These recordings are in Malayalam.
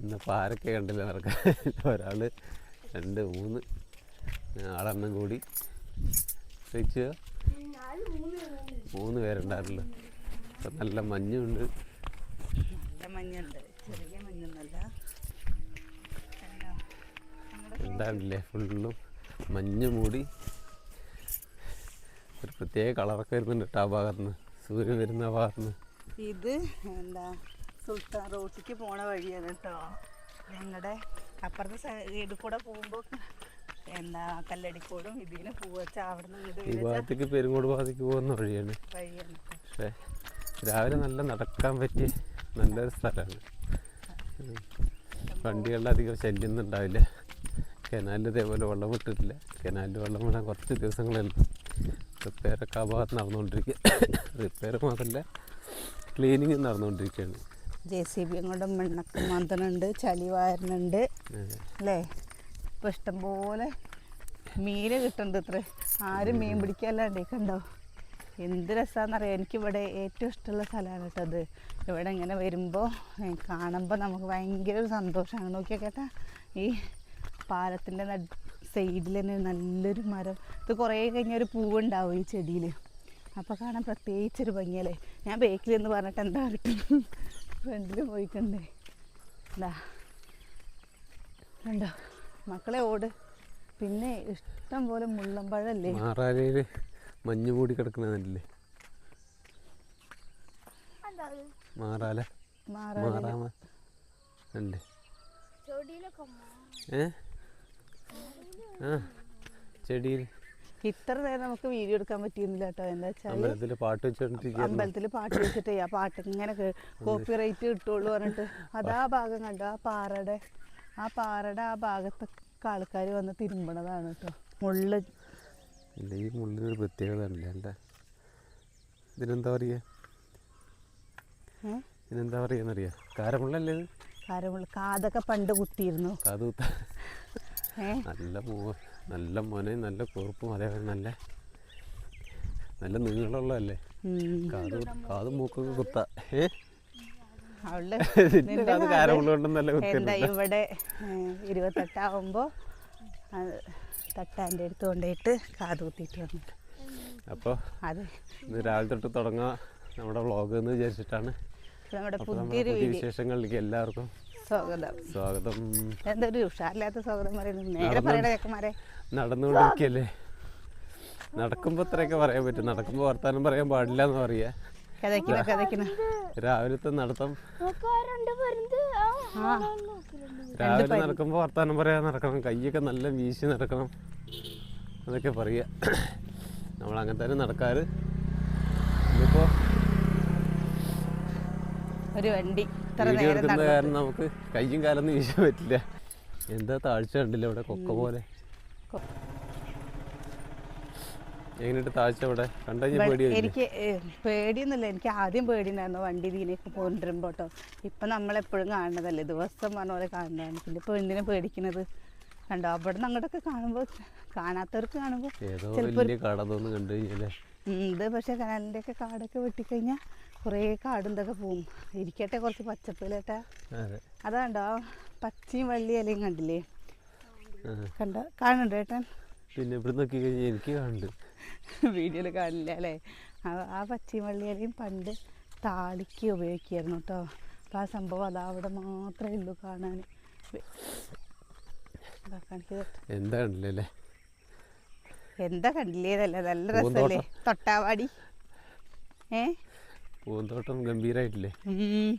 ഇന്നിപ്പോൾ ആരൊക്കെ കണ്ടില്ല നടക്കാൻ? ഒരാൾ രണ്ട് മൂന്ന് ആളെണ്ണം കൂടി. ചോദിച്ചു മൂന്ന് പേരുണ്ടായിരുന്നല്ലോ. അപ്പം നല്ല മഞ്ഞുണ്ട്. നല്ല മഞ്ഞുണ്ട്. ചെറിയ മഞ്ഞൊന്നുമല്ല. ഉണ്ടാവില്ലേ? ഫുള്ളും മഞ്ഞ് മൂടി. ഒരു പ്രത്യേക കളറൊക്കെ വരുന്നുണ്ട് കേട്ടോ ആ ഭാഗത്തുനിന്ന്. സൂര്യൻ വരുന്ന ഭാഗത്ത് ഭാഗത്തുനിന്ന്. ഇത് എന്താ? സുൽത്താൻ റോട്ടിക്ക് പോണ വഴിയാണ് കേട്ടോ ഞങ്ങളുടെ അപ്പുറത്തെ സൈഡിൽ കൂടെ പോകുമ്പോൾ എന്താ കല്ലടിക്കോടും ഇതിന് പൂവച്ച അവിടെ നിന്ന് ഇങ്ങോട്ട് ഈ വരുന്ന ഭാഗത്തേക്ക് പെരുങ്ങോട് ഭാഗത്തേക്ക് പോകുന്ന വഴിയാണ്. പക്ഷേ രാവിലെ നല്ല നടക്കാൻ പറ്റിയ നല്ലൊരു സ്ഥലമാണ്. വണ്ടികളുടെ അധികം ശല്യമൊന്നും ഉണ്ടാവില്ല. കനാലിൽ ഇതേപോലെ വെള്ളം വിട്ടിട്ടില്ല. കനാലിൽ വെള്ളം വിടാൻ കുറച്ച് ദിവസങ്ങളുള്ളൂ റിപ്പയറൊക്കെ ആ ഭാഗത്ത് നടന്നുകൊണ്ടിരിക്കുക റിപ്പയർ മാത്രമല്ല ക്ലീനിങ് നടന്നുകൊണ്ടിരിക്കുകയാണ് ജെ സി ബി കൊണ്ട് മണ്ണൊക്കെ മന്ത്രണ്ട് ചളി വാരുന്നുണ്ട്. അല്ലേ? ഇപ്പം ഇഷ്ടംപോലെ മീൻ കിട്ടുന്നുണ്ട് ഇത്ര. ആരും മീൻ പിടിക്കാല്ലാണ്ടേ കണ്ടോ? എന്ത് രസമാണെന്നറിയാം എനിക്കിവിടെ ഏറ്റവും ഇഷ്ടമുള്ള സ്ഥലമാണ് കേട്ടത് ഇവിടെ ഇങ്ങനെ വരുമ്പോൾ കാണുമ്പോൾ നമുക്ക് ഭയങ്കര ഒരു സന്തോഷമാണ് നോക്കിയാൽ കേട്ടാ? ഈ പാലത്തിന്റെ സൈഡിൽ തന്നെ നല്ലൊരു മരം. ഇത് കുറേ കഴിഞ്ഞാൽ ഒരു പൂവുണ്ടാവും ഈ ചെടിയിൽ അപ്പോൾ കാണാൻ പ്രത്യേകിച്ചൊരു ഭംഗിയല്ലേ? ഞാൻ ബേക്കിൽ എന്ന് പറഞ്ഞിട്ട് എന്താ കിട്ടും ഫ്രണ്ടിൽ പോയിക്കണ്ടേ. എന്താ കണ്ടോ? മക്കളെ ഓട്. പിന്നെ ഇഷ്ടം പോലെ മുള്ളമ്പഴല്ലേ? മാറാലയിൽ മഞ്ഞ് മൂടി കിടക്കുന്നതല്ലേ മാറാല. മാറാ മാറാമ. അല്ലേ ഏ? ആ ചെടിയിൽ ഇത്ര നേരം നമുക്ക് വീഡിയോ എടുക്കാൻ പറ്റിയിരുന്നില്ല കേട്ടോ. എന്താ വെച്ചാൽ അമ്പലത്തിൽ പാട്ട് വെച്ചിട്ട് അമ്പലത്തിൽ പാട്ട് വെച്ചിട്ടേ ആ പാട്ട് ഇങ്ങനെ കോപ്പി റൈറ്റ് കിട്ടുള്ളൂ പറഞ്ഞിട്ട്. അതാ ഭാഗം കണ്ടോ? ആ പാറയുടെ ആ പാറയുടെ ആ ഭാഗത്തൊക്കെ ആൾക്കാർ വന്ന് തിരുമ്പണതാണ് കേട്ടോ. മുള്ള. ഈ മുള്ളിനൊരു പ്രത്യേകത ഉണ്ട് അല്ല ഇതിനെന്താ പറയുക? ഇതിനെന്താ പറയുക കാരമുള്ളല്ലേ കാരമുള്ള കാതൊക്കെ പണ്ട് കുത്തിയിരുന്നു. കാത് കുത്ത നല്ല മോ നല്ല മോനയും നല്ല കുറുപ്പും അതേപോലെ നല്ല നല്ല നീളമുള്ളതല്ലേ? കാതും മൂക്കൊക്കെ കുത്ത. ഏ? ഇവിടെ ഇരുപത്തെട്ടാവുമ്പോ തട്ടാന്റെ അടുത്ത് കൊണ്ടുപോയിട്ട് കാത് കുത്തിയിട്ട് വന്നു. അപ്പോൾ അതെ ഇന്ന് രാവിലെ തൊട്ട് തുടങ്ങാം നമ്മുടെ വ്ളോഗ് എന്ന് വിചാരിച്ചിട്ടാണ്. നമ്മുടെ പുതിയ വിശേഷങ്ങളിലേക്ക് എല്ലാവർക്കും സ്വാഗതം. സ്വാഗതം. എന്തൊരു ഉഷാറില്ലാത്ത സ്വാഗതം പറയുന്നത്? നേരെ പറയണ ചേക്കന്മാരെ. നടന്നുകൊണ്ടിരിക്കല്ലേ? നടക്കുമ്പോ ഇത്രയൊക്കെ പറയാൻ പറ്റും. നടക്കുമ്പോൾ വർത്താനം പറയാൻ പാടില്ല എന്ന് പറയാ രാവിലത്തെ നടത്തം. ആ രാവിലെ നടക്കുമ്പോൾ വർത്താനം പറയാൻ നടക്കണം. കൈയൊക്കെ നല്ല വീശി നടക്കണം. അതൊക്കെ പറയാ. നമ്മൾ അങ്ങനെ തന്നെ നടക്കാറ്. ഇന്നിപ്പോൾ ഒരു വണ്ടി. വീഡിയോ എടുക്കുന്ന കാരണം നമുക്ക് കയ്യും കാലൊന്നും വീശാൻ പറ്റില്ല. എന്താ താഴ്ച കണ്ടില്ല ഇവിടെ? കൊക്ക പോലെ. എങ്ങനെയിട്ട് താഴ്ച ഇവിടെ കണ്ടുകഴിഞ്ഞാൽ പേടിയായില്ലേ? എനിക്ക് പേടിയൊന്നുമില്ല. എനിക്ക് ആദ്യം പേടിയുണ്ടായിരുന്നു വണ്ടി ഇതിനൊക്കെ കൊണ്ടുവരുമ്പോൾ കേട്ടോ ഇപ്പം നമ്മളെപ്പോഴും കാണുന്നതല്ലേ? ദിവസം പറഞ്ഞ പോലെ കാണുന്നതാണ്. പിന്നെ എന്തിനാ പേടിക്കുന്നത് കണ്ടോ? അവിടെ നിന്ന് അങ്ങോട്ടൊക്കെ കാണുമ്പോൾ കാണാത്തവർക്ക് കാണുമ്പോൾ ചിലപ്പോൾ വലിയ കണ്ടു കഴിഞ്ഞാൽ ഇത് പക്ഷേ കനാലിന്റെ ഒക്കെ കാടൊക്കെ വെട്ടിക്കഴിഞ്ഞാൽ കുറേ കാടും ഇതൊക്കെ പോവും. ഇരിക്കട്ടെ കുറച്ച് പച്ചപ്പിലേട്ടാ അതെ. അതാണ്ടോ പച്ചയും വള്ളി ഇലയും കണ്ടില്ലേ. കണ്ട? കാണുന്നുണ്ട് ഏട്ടൻ? പിന്നെ ഇവിടെ നോക്കി കഴിഞ്ഞാൽ എനിക്ക് കാണുന്നുണ്ട്. വീഡിയോയിൽ കാണില്ല അല്ലേ? ആ- പച്ചയും വള്ളി ഇലയും പണ്ട് താളിക്ക് ഉപയോഗിക്കായിരുന്നു കേട്ടോ. അപ്പോൾ ആ സംഭവം അതാ അവിടെ മാത്രമേ ഉള്ളൂ കാണാൻ. എന്താ കണ്ടില്ല എന്താ കണ്ടില്ലേ നല്ല രസമല്ലേ? തൊട്ടാവാടി. ഏ? പൂന്തോട്ടം ഗംഭീരമായിട്ടില്ലേ ഉം.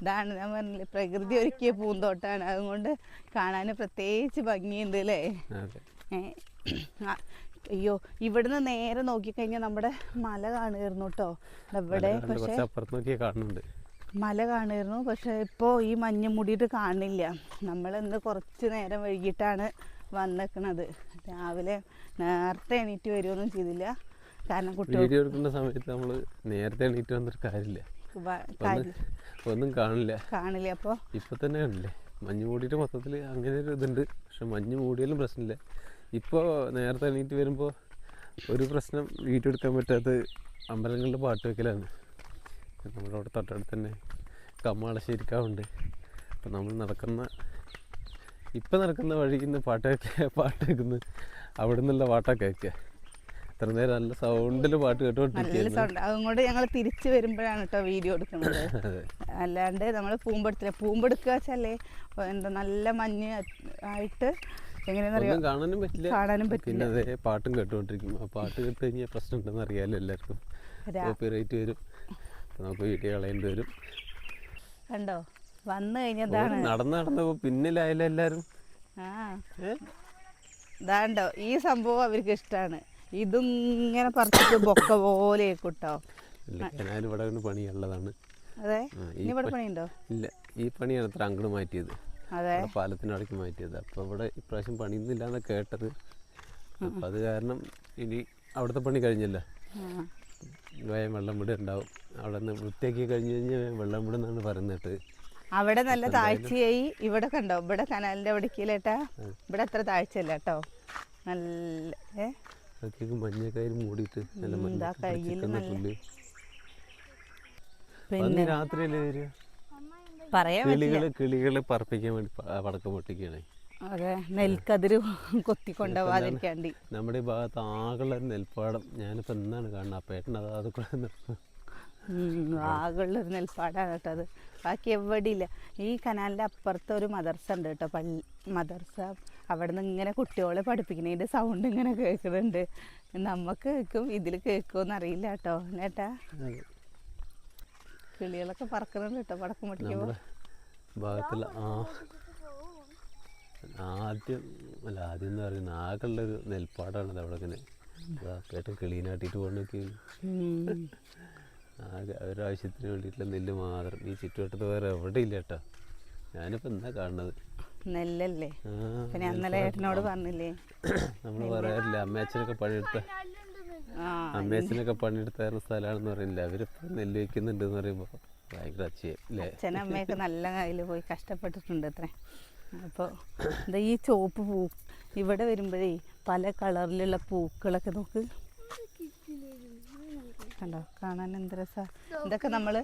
ഇതാണ് ഞാൻ പറഞ്ഞില്ലേ പ്രകൃതി ഒരുക്കിയ പൂന്തോട്ടാണ്. അതുകൊണ്ട് കാണാൻ പ്രത്യേകിച്ച് ഭംഗിയുണ്ട് അല്ലേ അയ്യോ ഇവിടുന്ന് നേരെ നോക്കിക്കഴിഞ്ഞാൽ നമ്മുടെ മല കാണുമായിരുന്നു കേട്ടോ ഇവിടെ കണ്ട് പക്ഷേ കുറച്ച് അപ്പുറത്ത് നോക്കിയാൽ കാണുന്നുണ്ട്. മല കാണുമായിരുന്നു പക്ഷേ ഇപ്പോൾ ഈ മഞ്ഞ് മൂടിയിട്ട് കാണില്ല. നമ്മൾ ഇന്ന് കുറച്ച് നേരം വൈകിട്ടാണ് വന്നേക്കണത്. രാവിലെ നേരത്തെ എണീറ്റ് വരുമൊന്നും ചെയ്തില്ല. കാരണം വീഡിയോ എടുക്കുന്ന സമയത്ത് നമ്മൾ നേരത്തെ എണീറ്റ് വന്നിട്ട് കാര്യമില്ല. ഒന്നും കാണില്ല. കാണില്ല. അപ്പോൾ ഇപ്പൊ തന്നെ കണ്ടില്ലേ മഞ്ഞ് മൂടിയിട്ട് മൊത്തത്തിൽ അങ്ങനെ ഒരു ഇതുണ്ട്. പക്ഷെ മഞ്ഞ് മൂടിയാലും പ്രശ്നമില്ല. ഇപ്പോൾ നേരത്തെ എണീറ്റ് വരുമ്പോൾ ഒരു പ്രശ്നം വീഡിയോ എടുക്കാൻ പറ്റാത്ത അമ്പലങ്ങളുടെ പാട്ട് വെക്കലാണ്. നമ്മുടെ അവിടെ തൊട്ടടുത്ത് തന്നെ കമ്മാളശ്ശേരിക്കാവുണ്ട് അപ്പം നമ്മൾ നടക്കുന്ന ഇപ്പം നടക്കുന്ന വഴിയിൽ നിന്ന് പാട്ട് വെക്കുക പാട്ട് വെക്കുന്നത് അവിടെ നിന്നുള്ള പാട്ടൊക്കെ കേൾക്കുക ഇത്ര നേരം നല്ല സൗണ്ടിൽ പാട്ട് നല്ല കേട്ടോണ്ടിരിക്കുകയായിരുന്നു സൗണ്ട് അതുകൊണ്ട് ഞങ്ങൾ തിരിച്ചു വരുമ്പോഴാണ് കേട്ടോ വീഡിയോ എടുക്കുന്നത്. അല്ലാണ്ട് നമ്മൾ പൂമ്പെടുത്തില്ല പൂമ്പെടുക്കുക വെച്ചാലേ എന്താ നല്ല മഞ്ഞ് ആയിട്ട് എങ്ങനെയാണെന്നറിയോ കാണാനും പറ്റില്ല. കാണാനും പറ്റില്ല. പിന്നെ അതേ പാട്ടും കേട്ടുകൊണ്ടിരിക്കും ആ പാട്ട് കേട്ട് കഴിഞ്ഞാൽ പ്രശ്നം ഉണ്ടെന്ന് അറിയാമല്ലോ എല്ലാവർക്കും. കോപ്പിറൈറ്റ് കോപ്പി റേറ്റ് വരും നമുക്ക് വീഡിയോ കളയേണ്ടി വരും. കണ്ടോ? വന്നു കഴിഞ്ഞതാണ് നടന്ന് നടന്നപ്പോ പിന്നിലായാലും എല്ലാരും. ആ. ഈ സംഭവം അവർക്ക് ഇഷ്ടമാണ് ഇതിങ്ങനെ പറിച്ചിട്ട് ബൊക്ക പോലെ കേട്ടോ കനാലും ഇവിടെ പണിയുള്ളതാണ്. അതെ? ഇവിടെ പണിയുണ്ടോ? ഇല്ല ഈ പണിയാണ് അത്ര അങ്ങോട്ട് മാറ്റിയത്. അതെ? ഇവിടെ പാലത്തിനടയ്ക്ക് മാറ്റിയത്. അപ്പോൾ ഇവിടെ ഇപ്രാവശ്യം പണിയുന്നില്ല എന്ന് കേട്ടത്. അപ്പോൾ അത് കാരണം ഇനി അവിടുത്തെ പണി കഴിഞ്ഞല്ലോ. വേഗം വെള്ളം വിട ഉണ്ടാവും. അവിടെ നിന്ന് വൃത്തിയാക്കി കഴിഞ്ഞ് കഴിഞ്ഞാൽ വെള്ളം വിടുന്നാണ് പറയുന്നത്. അവിടെ നല്ല താഴ്ചയായി. ഇവിടെ കണ്ടോ? ഇവിടെ കനാലിന്റെ അവിടേക്കില്ലേട്ടാ ഇവിടെ അത്ര താഴ്ചയല്ല കേട്ടോ. നല്ല ഏ? അതൊക്കെ മഞ്ഞക്കയിൽ മൂടിയിട്ട് നല്ല മഞ്ഞ പിന്നെ രാത്രിയല്ലേ വരിക? പറയാൻ കിളികൾ കിളികൾ പറപ്പിക്കാൻ വേണ്ടി പടക്കം പൊട്ടിക്കണേ അതെ നെൽക്കതിര് കൊത്തിക്കൊണ്ടുപോകാതിരിക്കാണ്ടി നമ്മുടെ ഈ ഭാഗത്ത് ആകെ നെൽപ്പാടം ഞാനിപ്പോൾ എന്താണ് കാണുന്നത്. അപ്പേട്ടൻ അത് അത് കൂടെ നിർത്തും ആകെയുള്ളൊരു നെൽപ്പാടാണ് കേട്ടോ അത് ബാക്കി എവിടെയില്ല ഇല്ല ഈ കനാലിന്റെ അപ്പുറത്ത് ഒരു മദർസ ഉണ്ട് കേട്ടോ പള്ളി മദർസ. അവിടെ നിന്ന് ഇങ്ങനെ കുട്ടികളെ പഠിപ്പിക്കുന്നതിന്റെ സൗണ്ട് ഇങ്ങനെ കേൾക്കുന്നുണ്ട്. നമുക്ക് കേൾക്കും ഇതിൽ കേൾക്കുമെന്ന് അറിയില്ല കേട്ടോ ഏട്ടാ? കിളികളൊക്കെ പറക്കുന്നുണ്ട് കേട്ടോ പടക്കം പൊട്ടിക്കുമ്പോൾ ആ. ആദ്യം അല്ല ആദ്യം എന്ന് പറയുന്നത് ആകെയുള്ളൊരു നെൽപ്പാടാണ് അവിടെ ഇങ്ങനെ കേട്ടോ ക്ലീനാട്ടിട്ട് ആകെ ഒരാവശ്യത്തിന് വേണ്ടിയിട്ടുള്ള നെല്ല് മാത്രം ഈ ചുറ്റുവട്ടത്ത് വേറെ എവിടെ ഇല്ല കേട്ടോ. ഞാനിപ്പോൾ എന്താ കാണുന്നത്. നെല്ലല്ലേ? പിന്നെ അന്നലെ ഏട്ടനോട് പറഞ്ഞില്ലേ? നമ്മൾ പറയാറില്ല അമ്മയച്ഛനൊക്കെ പണിയെടുത്ത ആ അമ്മയച്ഛനൊക്കെ പണിയെടുത്തായിരുന്ന സ്ഥലമാണെന്ന് പറയില്ല അവരിപ്പോൾ നെല്ല് വയ്ക്കുന്നുണ്ട് എന്ന് പറയുമ്പോൾ ഭയങ്കര അച്ഛയെ അല്ലേ? അച്ഛനും അമ്മയൊക്കെ നല്ല കയ്യിൽ പോയി കഷ്ടപ്പെട്ടിട്ടുണ്ട് അത്രേ. അപ്പോൾ എന്താ ഈ ചുവപ്പ് പൂ ഇവിടെ വരുമ്പോഴേ പല കളറിലുള്ള പൂക്കളൊക്കെ നോക്ക്. കണ്ടോ? കാണാൻ എന്ത് രസമാണ് ഇതൊക്കെ നമ്മൾ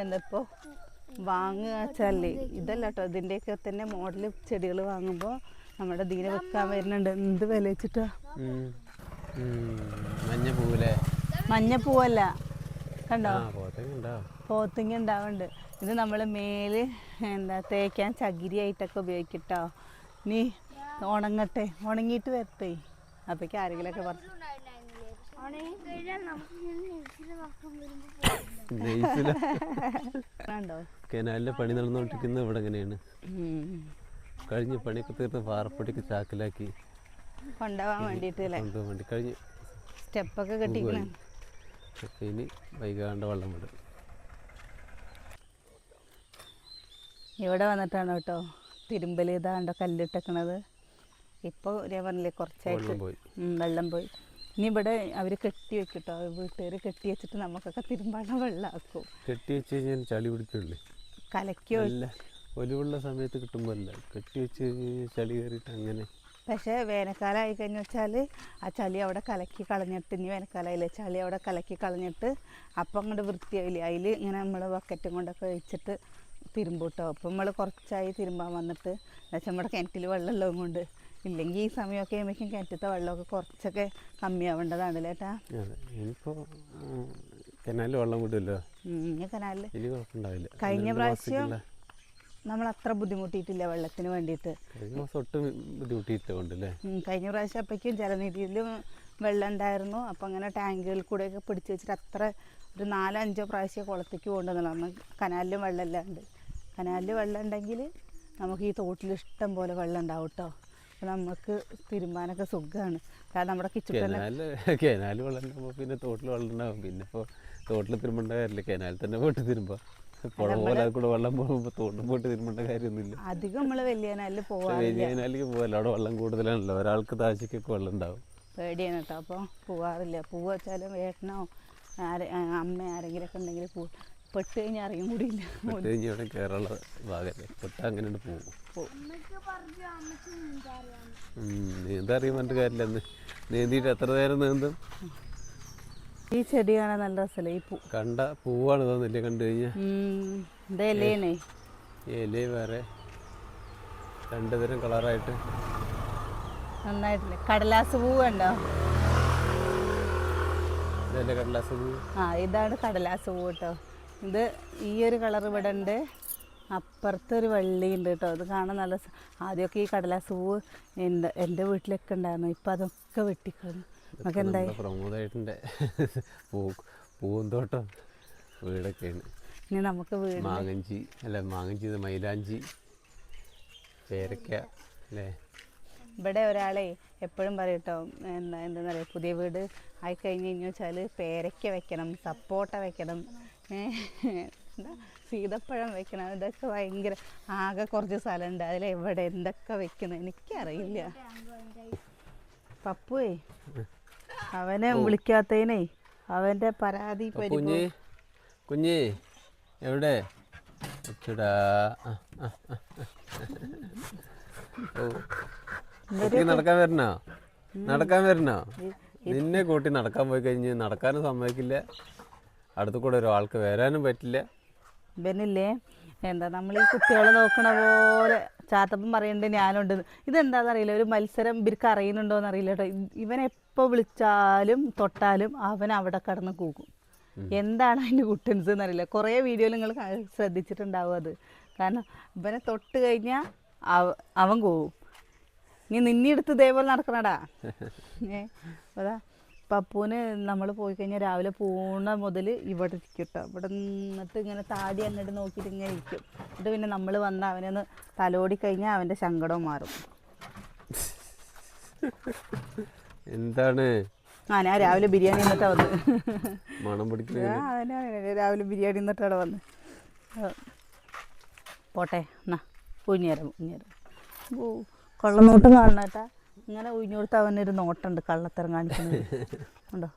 എന്തപ്പോൾ വാങ്ങുക വെച്ചാലേ ഇതല്ല കേട്ടോ ഇതിന്റെയൊക്കെ തന്നെ മോഡൽ ചെടികൾ വാങ്ങുമ്പോൾ നമ്മുടെ ദീന വെക്കാൻ വരുന്നുണ്ട്. എന്ത് വില വെച്ചിട്ടാ. മഞ്ഞ പൂവല്ല? മഞ്ഞപ്പൂവല്ല കണ്ടോ? പോത്തിങ്ങ ഉണ്ടാവുന്നുണ്ട് ഇത് നമ്മൾ മേൽ എന്താ തേക്കാൻ ചകിരിയായിട്ടൊക്കെ ഉപയോഗിക്കട്ടോ. നീ ഉണങ്ങട്ടെ. ഉണങ്ങിയിട്ട് വരട്ടെ. അപ്പോഴേക്ക് ആരെങ്കിലുമൊക്കെ പറഞ്ഞു കനാലിലെ പണി നടന്നുകൊണ്ടിരിക്കുന്നത് ഇവിടെ എങ്ങനെയാണ്. കഴിഞ്ഞ പണിയൊക്കെ തീർന്ന് പാറപ്പൊടിക്ക് ചാക്കിലാക്കി. കൊണ്ടുപോകാൻ വേണ്ടിട്ട് വേണ്ടി കഴിഞ്ഞ് സ്റ്റെപ്പൊക്കെ കെട്ടിക്കണേ. ഇനി വൈകാണ്ട് വെള്ളം വിടും. ഇവിടെ വന്നിട്ടാണ് കേട്ടോ തിരുമ്പൽ ഇതാണ്ടോ കല്ലിട്ടേക്കണത്. ഇപ്പോൾ ഞാൻ പറഞ്ഞില്ലേ കുറച്ചായിട്ട് വെള്ളം പോയി. വെള്ളം പോയി. ഇനി ഇവിടെ അവർ കെട്ടി വെക്കും കേട്ടോ വീട്ടുകാർ കെട്ടി വെച്ചിട്ട് നമുക്കൊക്കെ തിരുമ്പാണ വെള്ളമാക്കും കെട്ടി വെച്ച് കഴിഞ്ഞാൽ ചളി പിടിക്കുള്ളേ കലക്കോ ഒലിവുള്ള സമയത്ത് കിട്ടുമ്പോൾ അല്ല കെട്ടി വെച്ച് ചളി കയറിയിട്ട് അങ്ങനെ. പക്ഷേ വേനൽക്കാലം ആയി കഴിഞ്ഞു വെച്ചാൽ ആ ചളി അവിടെ കലക്കി കളഞ്ഞിട്ട് ഇനി വേനൽക്കാലമായില്ലേ ചളി അവിടെ കലക്കി കളഞ്ഞിട്ട് അപ്പം അങ്ങോട്ട് വൃത്തിയായില്ലേ? അതിൽ ഇങ്ങനെ നമ്മൾ ബക്കറ്റും കൊണ്ടൊക്കെ വെച്ചിട്ട് തിരുമ്പൂട്ടോ. അപ്പം നമ്മൾ കുറച്ചായി തിരുമ്പാൻ വന്നിട്ട്. എന്നുവെച്ചാൽ നമ്മുടെ കിണറ്റിൽ വെള്ളമുള്ളതും കൊണ്ട്. ഇല്ലെങ്കിൽ ഈ സമയമൊക്കെ ആകുമ്പോഴേക്കും കിണറ്റത്തെ വെള്ളമൊക്കെ കുറച്ചൊക്കെ കമ്മിയാവേണ്ടതാണ് ചേട്ടാ ഇനിയിപ്പോൾ കനാലിൽ വെള്ളം വിടുമല്ലോ ഇനി കനാലിൽ ഇനി കുഴപ്പമുണ്ടാവില്ല. കഴിഞ്ഞ പ്രാവശ്യം നമ്മൾ അത്ര ബുദ്ധിമുട്ടിയിട്ടില്ല വെള്ളത്തിന് വേണ്ടിയിട്ട്. കഴിഞ്ഞ മാസം ഒട്ടും കഴിഞ്ഞ പ്രാവശ്യം അപ്പോഴേക്കും ജലനിധിയിലും വെള്ളം ഉണ്ടായിരുന്നു. അപ്പം അങ്ങനെ ടാങ്കുകളിൽ കൂടെയൊക്കെ പിടിച്ച് വെച്ചിട്ട് അത്ര ഒരു നാലഞ്ചോ പ്രാവശ്യം കുളത്തേക്ക് പോകേണ്ടതാണ്. അന്ന് കനാലിലും വെള്ളമില്ലാണ്ട്. കനാലിൽ വെള്ളം ഉണ്ടെങ്കിൽ നമുക്ക് ഈ തോട്ടിൽ ഇഷ്ടം പോലെ വെള്ളം ഉണ്ടാവും കേട്ടോ. നമുക്ക് തീരുമാനമൊക്കെ സുഖമാണ് കാരണം നമ്മുടെ കിച്ചൺ കനാല് കനാല് പിന്നെ തോട്ടിൽ വെള്ളം പിന്നെ ഇപ്പോൾ തോട്ടിൽ തിരുമ്പേണ്ട കാര്യമില്ല കനാലിൽ തന്നെ പോയിട്ട് പുഴ പോലെ കൂടെ വെള്ളം പോകുമ്പോൾ തോട്ടിൽ പോയിട്ട് തിരുമ്പേണ്ട കാര്യമൊന്നുമില്ല അധികം നമ്മൾ വലിയ കനാലിൽ പക്ഷേ പോവാറില്ല. വലിയ കനാലിലേക്ക് പോകല്ല അവിടെ വെള്ളം കൂടുതലാണല്ലോ. ഒരാൾക്ക് താഴ്ചക്കൊക്കെ വെള്ളം ഉണ്ടാവും പേടിയാണ് കേട്ടോ അപ്പോൾ പോവാറില്ല. പൂവ് വെച്ചാലും ഏട്ടനോ ആരെ അമ്മ ആരെങ്കിലുമൊക്കെ ഉണ്ടെങ്കിൽ പെട്ട് കഴിഞ്ഞാൽ അറിയും കൂടിയില്ല പെട്ട് കഴിഞ്ഞ് അവിടെ കയറുള്ള ഭാഗമല്ലേ പെട്ട് അങ്ങനെ പോകും. നീന്താ അറിയാൻ പറഞ്ഞിട്ട് കാര്യമില്ല. എന്ന് നീന്തിയിട്ട് എത്ര നേരം നീന്തും? ഈ ചെടി കാണാൻ നല്ല രസമല്ലേ ഈ പൂ. കണ്ട പൂവാണ് തോന്നില്ലേ കണ്ടു കഴിഞ്ഞാൽ ഉം, ഇത് ഇലയാണേ. ഇല വേറെ. രണ്ടുതരം കളറായിട്ട്. നന്നായിട്ടില്ലേ. കടലാസ് പൂ കണ്ടോ? കടലാസ് പൂ? ആ ഇതാണ് കടലാസ് പൂ കേട്ടോ. ഇത് ഈ ഒരു കളർ ഇവിടെ ഉണ്ട്. അപ്പുറത്തൊരു വള്ളി ഉണ്ട് കേട്ടോ. അത് കാണാൻ നല്ല ആദ്യമൊക്കെ ഈ കടലാസ് പൂവ് എന്റെ എന്റെ വീട്ടിലൊക്കെ ഉണ്ടായിരുന്നു. ഇപ്പം അതൊക്കെ വെട്ടിക്കളഞ്ഞു. നമുക്ക് എന്തായി? പ്രമോദായിട്ടുണ്ട് പൂ പൂന്തോട്ടം വീടൊക്കെയാണ്. ഇനി നമുക്ക് വീട് മാങ്ങഞ്ചി അല്ല മാങ്ങഞ്ചി മൈലാഞ്ചി പേരക്ക അല്ലേ? ഇവിടെ ഒരാളെ എപ്പോഴും പറയും കേട്ടോ എന്താ എന്താ പറയുക പുതിയ വീട് ആയി കഴിഞ്ഞ് കഴിഞ്ഞു വെച്ചാൽ പേരയ്ക്ക വെക്കണം സപ്പോട്ട വെക്കണം. എന്താ സീതപ്പഴം വെക്കണം ഇതൊക്കെ ഭയങ്കര ആകെ കുറച്ച് സ്ഥലമുണ്ട്. അതിൽ എവിടെ എന്തൊക്കെ വെക്കുന്നത് എനിക്കറിയില്ല. പപ്പുവേ അവനെ വിളിക്കാത്തതിനെ അവന്റെ പരാതി കുഞ്ഞ് കുഞ്ഞ് എവിടെ? നടക്കാൻ വരണോ? നടക്കാൻ വരണോ? നിന്നെ കൂട്ടി നടക്കാൻ പോയി കഴിഞ്ഞ് നടക്കാനും സമ്മതിക്കില്ല. അടുത്ത് കൂടെ ഒരാൾക്ക് വരാനും പറ്റില്ല. ഇവനില്ലേ എന്താ നമ്മൾ ഈ കുട്ടികളെ നോക്കണ പോലെ ചാത്തപ്പം പറയുന്നുണ്ട് ഞാനുണ്ട്. ഇതെന്താന്ന് അറിയില്ല ഒരു മത്സരം ഇവർക്ക് അറിയുന്നുണ്ടോന്ന് അറിയില്ല കേട്ടോ ഇവൻ എപ്പോൾ വിളിച്ചാലും തൊട്ടാലും അവൻ അവിടെ കടന്ന് കൂക്കും. എന്താണ് അതിന്റെ കുട്ടൻസ് എന്നറിയില്ല കുറേ വീഡിയോയിൽ നിങ്ങൾ ശ്രദ്ധിച്ചിട്ടുണ്ടാവും അത്. കാരണം ഇവനെ തൊട്ട് കഴിഞ്ഞാൽ അവൻ കൂവും. നീ നിന്നെടുത്ത് ഇതേപോലെ നടക്കണടാ. ഏ? അതാ. പപ്പൂന് നമ്മൾ പോയി കഴിഞ്ഞാൽ രാവിലെ പൂണ മുതൽ ഇവിടെ ഇരിക്കും കേട്ടോ ഇവിടെ നിന്നിട്ട് ഇങ്ങനെ താടി അങ്ങോട്ട് നോക്കിയിട്ട് ഇങ്ങനെ ഇരിക്കും. എന്നിട്ട് പിന്നെ നമ്മൾ വന്ന് അവനെ ഒന്ന് തലോടി കഴിഞ്ഞാൽ അവന്റെ സങ്കടവും മാറും. എന്താണ്? ആ ഞാൻ രാവിലെ ബിരിയാണി എന്നിട്ടാണ് വന്ന്. മണം പിടിക്കുന്നത് രാവിലെ ബിരിയാണി എന്നിട്ടാണ് വന്ന്. പോട്ടെ എന്നാ. കുഞ്ഞേരം കുഞ്ഞേരം കൊള്ളനോട്ടം കാണണേട്ടാ ഇങ്ങനെ ഉഴിഞ്ഞോടുത്ത് അവനൊരു നോട്ടുണ്ട് കള്ളത്തരം കാണിക്കുന്നത് ഉണ്ടോ?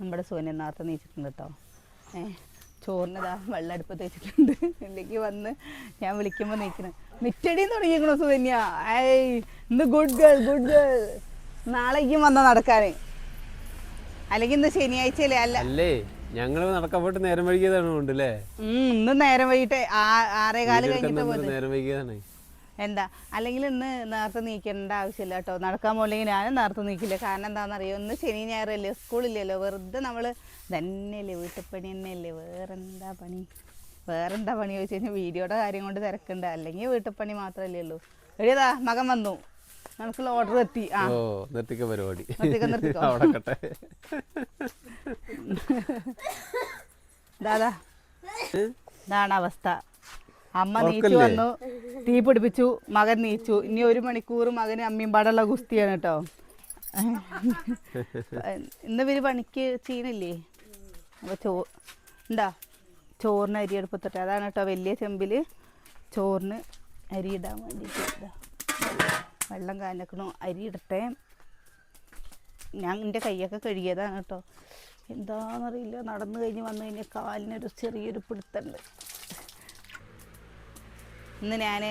നമ്മുടെ സോനിയ നേരത്തെ നീച്ചിട്ടുണ്ട് കേട്ടോ. ഏ ചോറിനതാ വെള്ളടുപ്പ് തേച്ചിട്ടുണ്ട് ഇല്ലെങ്കിൽ വന്ന് ഞാൻ വിളിക്കുമ്പോൾ നീക്കണം. മിറ്റടി തുടങ്ങിയിരിക്കണോ സുധന്യ ഐ ഇന്ന് ഗുഡ് ഗേൾ ഗുഡ് ഗേൾ നാളേക്കും വന്ന നടക്കാന്. അല്ലെങ്കിൽ ഇന്ന് ശനിയാഴ്ചയല്ലേ? അല്ല. അല്ലേ? ഞങ്ങൾ നടക്കാൻ പോയിട്ട് നേരം വൈകിയതാണ് കൊണ്ടല്ലേ ഇന്ന് നേരം വൈകിട്ട് ആറേ ആറേകാൽ കഴിഞ്ഞിട്ട് നേരം വൈകിയതാണ്. എന്താ? അല്ലെങ്കിൽ ഇന്ന് നേരത്തെ നീക്കേണ്ട ആവശ്യമില്ല കേട്ടോ. നടക്കാൻ പോലെങ്കിൽ ഞാനും നേരത്തെ നീക്കില്ല. കാരണം എന്താണെന്നറിയോ? ഇന്ന് ശനി ഞായറല്ലേ സ്കൂളില്ലല്ലോ വെറുതെ നമ്മൾ തന്നെയല്ലേ വീട്ടുപണി തന്നെയല്ലേ? വേറെന്താ പണി? വേറെന്താ പണി ചോദിച്ചു കഴിഞ്ഞാൽ വീഡിയോയുടെ കാര്യം കൊണ്ട് തിരക്കുണ്ട്. അല്ലെങ്കിൽ വീട്ടുപണി മാത്രമല്ലേ ഉള്ളൂ. എഴുതാ മകൻ വന്നു. നമുക്കുള്ള ഓർഡർ എത്തി. ആ. നിർത്തിക്ക പരിപാടി. ദാദാ ഇതാണ് അവസ്ഥ. അമ്മ നീച്ചു വന്നു. തീ പിടിപ്പിച്ചു. മകൻ നീച്ചു. ഇനി ഒരു മണിക്കൂർ മകന് അമ്മയും പാടുള്ള ഗുസ്തിയാണ് കേട്ടോ. ഇന്ന് ഇവർ പണിക്ക് ചീനല്ലേ അപ്പോൾ ചോ എന്താ? ചോറിന് അരി എടുപ്പത്തിട്ട് അതാണ് കേട്ടോ വലിയ ചെമ്പിൽ ചോറിന് അരി ഇടാൻ വേണ്ടിയിട്ട് ഇതാ. വെള്ളം കാഞ്ഞക്കണു അരി ഇടട്ടെ. ഞാൻ എന്റെ കൈയൊക്കെ കഴുകിയതാണ് കേട്ടോ. എന്താണെന്നറിയില്ല നടന്നു കഴിഞ്ഞ് വന്നു കഴിഞ്ഞാൽ കാലിനൊരു ചെറിയൊരു പിടുത്തുണ്ട് ഇന്ന് ഞാൻ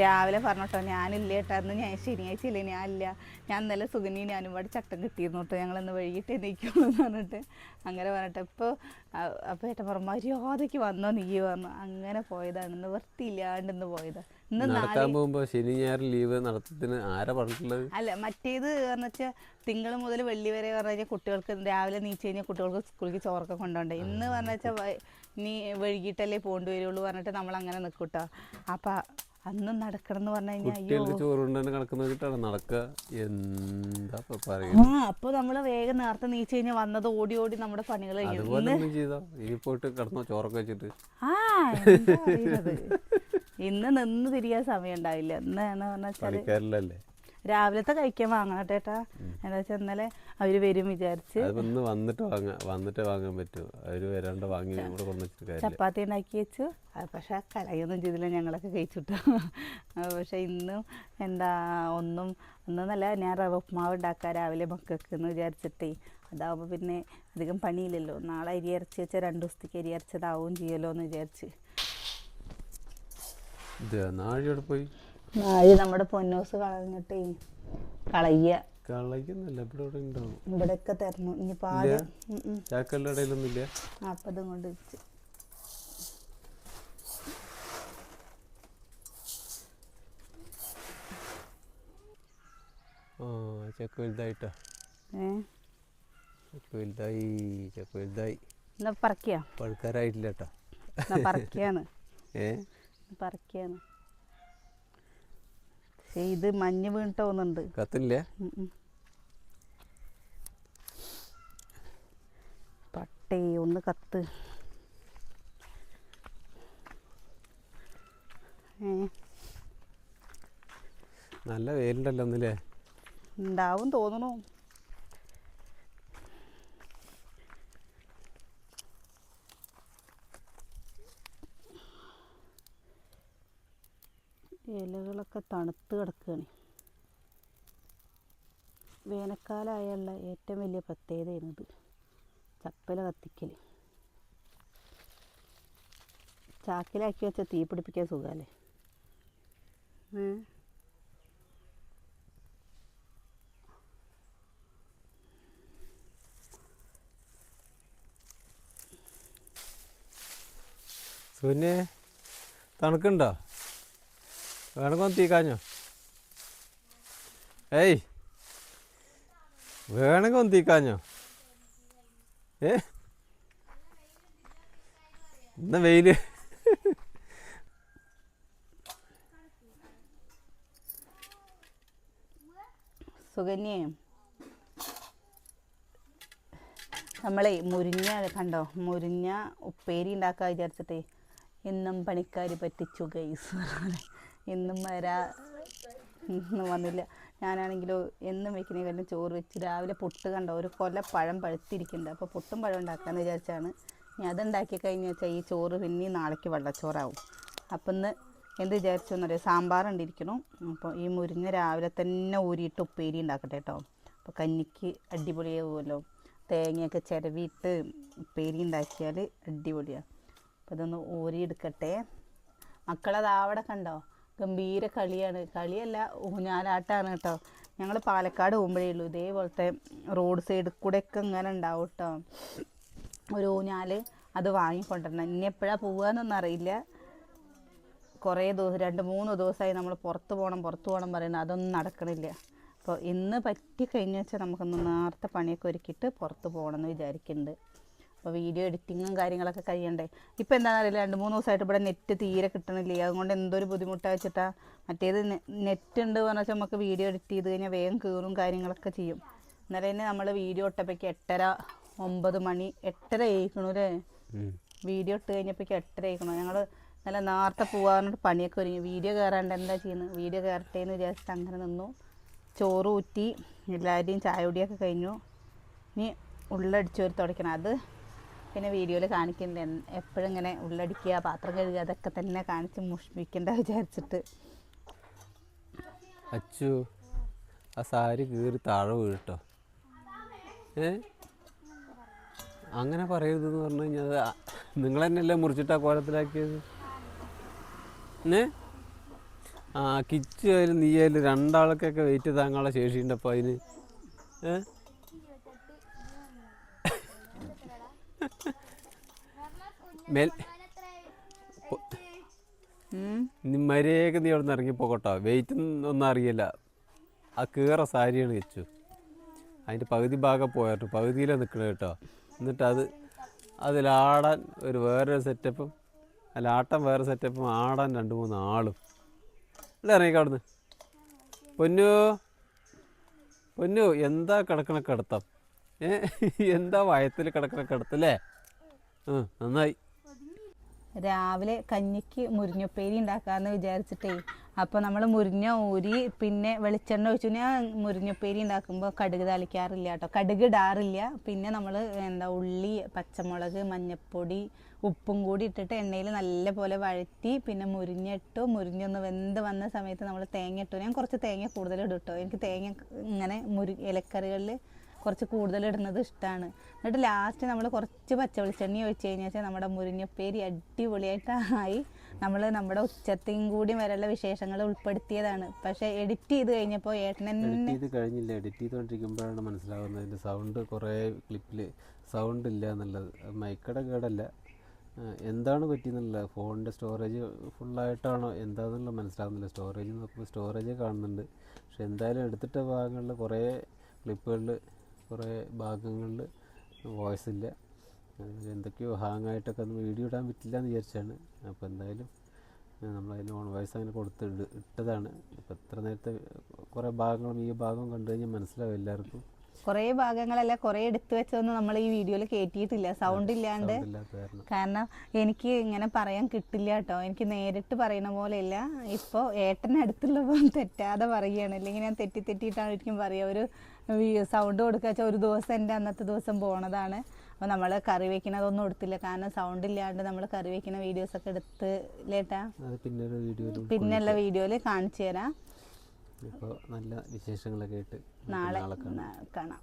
രാവിലെ പറഞ്ഞോട്ടോ ഞാനില്ല കേട്ടോ. അന്ന് ഞാൻ ശനിയാഴ്ച ഇല്ലേ ഞാനില്ല. ഞാൻ ഇന്നലെ സുഗനി ഞാനും ഇവിടെ ചട്ടം കിട്ടിയിരുന്നു കേട്ടോ. ഞങ്ങളിന്ന് വൈകിട്ട് എണീക്കുള്ളൂ എന്ന് പറഞ്ഞിട്ട് അങ്ങനെ പറഞ്ഞിട്ട് ഇപ്പോൾ അപ്പോൾ ഏട്ടൻ പറഞ്ഞു മര്യാദയ്ക്ക് വന്നോ നീ പറഞ്ഞു. അങ്ങനെ പോയതാണ്. ഇന്ന് വൃത്തിയില്ലാണ്ട് ഇന്ന് പോയതാണ് ഇന്ന് നടക്കാൻ ശനി ഞായർ ലീവ് നടത്തത്തിന് ആരാ പറഞ്ഞിട്ടുള്ളത്? അല്ല മറ്റേത് എന്ന് വെച്ചാൽ തിങ്കൾ മുതൽ വെള്ളി വരെ പറഞ്ഞു കഴിഞ്ഞാൽ കുട്ടികൾക്ക് രാവിലെ നീച്ച് കഴിഞ്ഞാൽ കുട്ടികൾക്ക് സ്കൂളിലേക്ക് ചോറൊക്കെ കൊണ്ടുപോകണ്ടേ ഇന്ന് പറഞ്ഞു വെച്ചാൽ നീ വൈകിട്ടല്ലേ പോകേണ്ടി വരുള്ളൂ പറഞ്ഞിട്ട് നമ്മൾ അങ്ങനെ നിൽക്കൂട്ടോ അപ്പം അന്ന് നടക്കണം എന്ന് പറഞ്ഞു കഴിഞ്ഞാൽ നടക്കുക. എന്താ ആ അപ്പോൾ നമ്മൾ വേഗം നേരത്തെ നീച്ച് കഴിഞ്ഞാൽ വന്നത് ഓടി ഓടി നമ്മുടെ പണികൾ കഴിഞ്ഞു. ചോറൊക്കെ വെച്ചിട്ട്. ആ ഇന്ന് നിന്ന് തിരിയാൻ സമയം ഉണ്ടാവില്ല എന്നാണ് എന്ന് പറഞ്ഞാൽ രാവിലത്തെ കഴിക്കാൻ വാങ്ങണം ചേട്ടാ എന്താ വെച്ചാൽ ഇന്നലെ അവർ വരും വിചാരിച്ച്. വന്നിട്ട് വാങ്ങാം വന്നിട്ട് വാങ്ങാൻ പറ്റൂ. അവർ വരാണ്ട് വാങ്ങി ചപ്പാത്തി ഉണ്ടാക്കി വെച്ചു. പക്ഷെ കളയൊന്നും ചെയ്തില്ല ഞങ്ങളൊക്കെ കഴിച്ചിട്ടു. പക്ഷെ ഇന്നും എന്താ ഒന്നും ഒന്നൊന്നല്ല ഞാൻ റവ ഉപ്മാവ് ഉണ്ടാക്കാം രാവിലെ മക്കൾക്ക് എന്ന് വിചാരിച്ചിട്ടേ. അതാവുമ്പോൾ പിന്നെ അധികം പണിയില്ലല്ലോ. നാളെ അരി അരച്ച് വെച്ചാൽ രണ്ട് ദിവസത്തേക്ക് അരി അരച്ചതാവും ചെയ്യല്ലോ എന്ന് വിചാരിച്ച് പോയി. നാഴി നമ്മുടെ പൊന്നൂസ് കളഞ്ഞിട്ടേ കളയ്യ കളയുന്നില്ല ഇവിടെ തരണം. ഇനി ഏ? പറക്കിയാണ് പക്ഷേ ഇത് മഞ്ഞ് വീണിട്ട് തോന്നുന്നുണ്ട്. കത്തില്ല. പട്ടേ ഒന്ന് കത്ത്. നല്ല വേലുണ്ടല്ലോ ഒന്നില്ലേ ഉണ്ടാവും തോന്നണു. ഇലകളൊക്കെ തണുത്ത് കിടക്കുകയാണ് വേനൽക്കാലമായുള്ള ഏറ്റവും വലിയ പ്രത്യേകതയാണിത്. ചപ്പല കത്തിക്കൽ ചാക്കിലാക്കി വെച്ച തീ പിടിപ്പിക്കാൻ സുഖമല്ലേ പിന്നെ തണുക്കുണ്ടോ? വേണമെങ്കിൽ കാഞ്ഞോ? ഏയ്. വേണമെങ്കിൽ ഒന്ന് തീക്കാഞ്ഞോ ഏ? ഇന്ന വെയിൽ. സുകന്യേ നമ്മളെ മുരിഞ്ഞ കണ്ടോ? മുരിഞ്ഞ ഉപ്പേരി ഉണ്ടാക്കാൻ വിചാരിച്ചിട്ടേ ഇന്നും പണിക്കാർ പറ്റിച്ചു ഗൈസ് ഇന്നും വരാ. ഇന്നും വന്നില്ല. ഞാനാണെങ്കിലോ എന്നും വെക്കുന്നതിനെക്കാട്ടും ചോറ് വെച്ച് രാവിലെ പൊട്ട് കണ്ടോ? ഒരു കൊല പഴം പഴുത്തിരിക്കുന്നുണ്ട്. അപ്പോൾ പൊട്ടും പഴം ഉണ്ടാക്കാമെന്ന് വിചാരിച്ചാണ്. ഇനി അതുണ്ടാക്കി കഴിഞ്ഞ് വെച്ചാൽ ഈ ചോറ് പിന്നെ നാളേക്ക് വെള്ളച്ചോറാവും. അപ്പം ഇന്ന് എന്ത് വിചാരിച്ചു എന്നറിയാം സാമ്പാർ ഉണ്ടിരിക്കണം അപ്പോൾ ഈ മുരിങ്ങ രാവിലെ തന്നെ ഊരിയിട്ട് ഉപ്പേരി ഉണ്ടാക്കട്ടെ കേട്ടോ അപ്പോൾ കഞ്ഞിക്ക് അടിപൊളിയാവുമല്ലോ. തേങ്ങയൊക്കെ ചിരവിയിട്ട് ഉപ്പേരി ഉണ്ടാക്കിയാൽ അടിപൊളിയാണ് അപ്പോൾ ഇതൊന്ന് ഊരിയെടുക്കട്ടെ. മക്കളത് അവിടെ കണ്ടോ? ഗംഭീര കളിയാണ്. കളിയല്ല ഊഞ്ഞാലാട്ടാണ് കേട്ടോ ഞങ്ങൾ പാലക്കാട് പോകുമ്പോഴേ ഉള്ളൂ. ഇതേപോലത്തെ റോഡ് സൈഡിൽ കൂടെയൊക്കെ ഇങ്ങനെ ഉണ്ടാവും കേട്ടോ ഒരു ഊഞ്ഞാൽ അത് വാങ്ങിക്കൊണ്ടിരണം. ഇനി എപ്പോഴാണ് പോവുകയെന്നൊന്നും അറിയില്ല. കുറേ ദിവസം രണ്ട് മൂന്ന് ദിവസമായി നമ്മൾ പുറത്ത് പോകണം പുറത്ത് പോകണം പറയുന്നത് അതൊന്നും നടക്കണില്ല. അപ്പോൾ ഇന്ന് പറ്റി കഴിഞ്ഞ വെച്ചാൽ നമുക്കൊന്ന് നേരത്തെ പണിയൊക്കെ ഒരുക്കിയിട്ട് പുറത്ത് പോകണമെന്ന് വിചാരിക്കുന്നുണ്ട് അപ്പോൾ വീഡിയോ എഡിറ്റിങ്ങും കാര്യങ്ങളൊക്കെ കഴിയണ്ടേ. ഇപ്പോൾ എന്താണെന്ന് അറിയില്ല രണ്ട് മൂന്ന് ദിവസമായിട്ട് ഇവിടെ നെറ്റ് തീരെ കിട്ടണില്ല? അതുകൊണ്ട് എന്തൊരു ബുദ്ധിമുട്ടാണ് വെച്ചിട്ടാ. മറ്റേത് നെറ്റ് ഉണ്ട് പറഞ്ഞാൽ വെച്ചാൽ നമുക്ക് വീഡിയോ എഡിറ്റ് ചെയ്ത് കഴിഞ്ഞാൽ വേഗം കീറും കാര്യങ്ങളൊക്കെ ചെയ്യും. എന്നാലും തന്നെ നമ്മൾ വീഡിയോ ഇട്ടപ്പോഴേക്ക് എട്ടര ഒമ്പത് മണി എട്ടര ആയിക്കണു അല്ലേ വീഡിയോ ഇട്ട് കഴിഞ്ഞപ്പോഴേക്ക് എട്ടര ആയിക്കണു. ഞങ്ങൾ നല്ല നേരത്തെ പോകാറുണ്ട് പണിയൊക്കെ ഒരുങ്ങി. വീഡിയോ കയറാണ്ട് എന്താ ചെയ്യുന്നത് വീഡിയോ കയറട്ടെ എന്ന് വിചാരിച്ചിട്ട് അങ്ങനെ നിന്നു. ചോറ് ഊറ്റി എല്ലാവരുടെയും ചായ കുടിയൊക്കെ കഴിഞ്ഞു. ഇനി ഉള്ളടിച്ച് ഒരു തുടയ്ക്കണം അത് പിന്നെ വീഡിയോയിൽ കാണിക്കുന്നത് എപ്പോഴും ഇങ്ങനെ ഉള്ളടിക്കുക പാത്രം കഴുകുക അതൊക്കെ തന്നെ കാണിച്ച് മുഷ്പിക്കണ്ട വിചാരിച്ചിട്ട്. അച്ചു ആ സാരി കീറി താഴെ വീഴട്ടോ. ഏ? അങ്ങനെ പറയരുതെന്ന് പറഞ്ഞു കഴിഞ്ഞാൽ നിങ്ങൾ തന്നെയല്ലേ മുറിച്ചിട്ടാ കോലത്തിലാക്കിയത്? ഏ? ആ കിച്ചു ആയാലും നീ രണ്ടാൾക്കൊക്കെ വെയിറ്റ് താങ്ങാനുള്ള ശേഷിയുണ്ടപ്പോൾ അതിന്. ഏ? മേൽ മര്യാദയ്ക്ക് നീ അവിടെ നിന്ന് ഇറങ്ങിപ്പോകട്ടോ വെയിറ്റ് ഒന്നും അറിയില്ല. ആ കീറ സാരിയാണ് വെച്ചു. അതിന്റെ പകുതി ഭാഗം പോയിട്ട്. പകുതിയിലാണ് നിൽക്കണത് കേട്ടോ. എന്നിട്ട് അത് അതിലാടാൻ ഒരു വേറൊരു സെറ്റപ്പും അല്ല ആട്ടം വേറെ സെറ്റപ്പും ആടാൻ രണ്ട് മൂന്ന് ആളും. ഇവിടെ ഇറങ്ങിക്ക അവിടുന്ന്? പൊന്നു? പൊന്നു എന്താ കിടക്കണ കിടത്തം? എന്താ വയത്തിൽ കിടക്കണ കിടത്തല്ലേ? നന്നായി. രാവിലെ കഞ്ഞിക്ക് മുരിഞ്ഞപ്പേരി ഉണ്ടാക്കാമെന്ന് വിചാരിച്ചിട്ടേ. അപ്പോൾ നമ്മൾ മുരിഞ്ഞ ഊരി പിന്നെ വെളിച്ചെണ്ണ ഒഴിച്ചു ഞാൻ മുരിഞ്ഞപ്പേരി ഉണ്ടാക്കുമ്പോൾ കടുക് തളിക്കാറില്ല കേട്ടോ. കടുക് ഇടാറില്ല. പിന്നെ നമ്മൾ എന്താ ഉള്ളി പച്ചമുളക് മഞ്ഞൾപ്പൊടി ഉപ്പും കൂടി ഇട്ടിട്ട് എണ്ണയിൽ നല്ല പോലെ വഴറ്റി പിന്നെ മുരിഞ്ഞിട്ടു മുരിഞ്ഞൊന്ന് വെന്ത് വന്ന സമയത്ത് നമ്മൾ തേങ്ങ ഇട്ടു. ഞാൻ കുറച്ച് തേങ്ങ കൂടുതൽ ഇടും കേട്ടോ. എനിക്ക് തേങ്ങ ഇങ്ങനെ മുരി ഇലക്കറികളിൽ കുറച്ച് കൂടുതൽ ഇടുന്നത് ഇഷ്ടമാണ് എന്നിട്ട് ലാസ്റ്റ് നമ്മൾ കുറച്ച് പച്ച വെളിച്ചെണ്ണ ഒഴിച്ച് കഴിഞ്ഞാൽ നമ്മുടെ മുരിങ്ങപ്പേരി അടിപൊളിയായിട്ടായി. നമ്മൾ നമ്മുടെ ഉച്ചത്തെയും കൂടി വരെയുള്ള വിശേഷങ്ങൾ ഉൾപ്പെടുത്തിയതാണ്. പക്ഷെ എഡിറ്റ് ചെയ്ത് കഴിഞ്ഞപ്പോൾ ഏട്ടൻ എഡിറ്റ് ചെയ്ത് കഴിഞ്ഞില്ല. എഡിറ്റ് ചെയ്തുകൊണ്ടിരിക്കുമ്പോഴാണ് മനസ്സിലാവുന്നത്. ഇതിന്റെ സൗണ്ട് കുറേ ക്ലിപ്പിൽ സൗണ്ട് ഇല്ല എന്നുള്ളത്. മൈക്കടെ കേടല്ല. എന്താണ് പറ്റിയെന്നുള്ള ഫോണിന്റെ സ്റ്റോറേജ് ഫുള്ളായിട്ടാണോ എന്താണെന്നുള്ള മനസ്സിലാകുന്നില്ല സ്റ്റോറേജ് നോക്കുമ്പോൾ സ്റ്റോറേജ് കാണുന്നുണ്ട്. പക്ഷെ എന്തായാലും എടുത്തിട്ട ഭാഗങ്ങളിൽ കുറേ ക്ലിപ്പുകളിൽ കുറേ ഭാഗങ്ങളിൽ വോയിസ് ഇല്ല. എന്തൊക്കെയോ ഹാങ് ആയിട്ടൊക്കെ ഒന്ന് വീഡിയോ ഇടാൻ പറ്റില്ല എന്ന് വിചാരിച്ചാണ്. അപ്പോൾ എന്തായാലും നമ്മളതിന് ഓൺ വോയിസ് അങ്ങനെ കൊടുത്ത് ഇട്ടതാണ്. അപ്പോൾ എത്ര നേരത്തെ കുറേ ഭാഗങ്ങളും ഈ ഭാഗം കണ്ടു കഴിഞ്ഞാൽ മനസ്സിലാവും എല്ലാവർക്കും. കുറേ ഭാഗങ്ങളല്ല കുറേ എടുത്തു വെച്ചതൊന്നും നമ്മൾ ഈ വീഡിയോയിൽ കയറ്റിയിട്ടില്ല സൗണ്ട് ഇല്ലാണ്ട്. കാരണം. എനിക്ക് ഇങ്ങനെ പറയാൻ കിട്ടില്ല കേട്ടോ എനിക്ക് നേരിട്ട് പറയുന്ന പോലെയല്ല. ഇപ്പോൾ ഏട്ടന്റെ അടുത്തുള്ളപ്പോൾ തെറ്റാതെ പറയുകയാണ്. അല്ലെങ്കിൽ ഞാൻ തെറ്റി തെറ്റിയിട്ടാണ് ഒരിക്കലും പറയുക ഒരു സൗണ്ട് കൊടുക്കുക വെച്ചാൽ ഒരു ദിവസം എന്റെ അന്നത്തെ ദിവസം പോണതാണ്. അപ്പോൾ നമ്മൾ കറി വെക്കണതൊന്നും എടുത്തില്ല. കാരണം സൗണ്ട് ഇല്ലാണ്ട് നമ്മൾ കറി വെക്കുന്ന വീഡിയോസൊക്കെ എടുത്ത് ലേട്ടാ? പിന്നെയുള്ള വീഡിയോയിൽ കാണിച്ചു തരാം. നല്ല വിശേഷങ്ങളൊക്കെ ആയിട്ട് നാളെ കാണാം.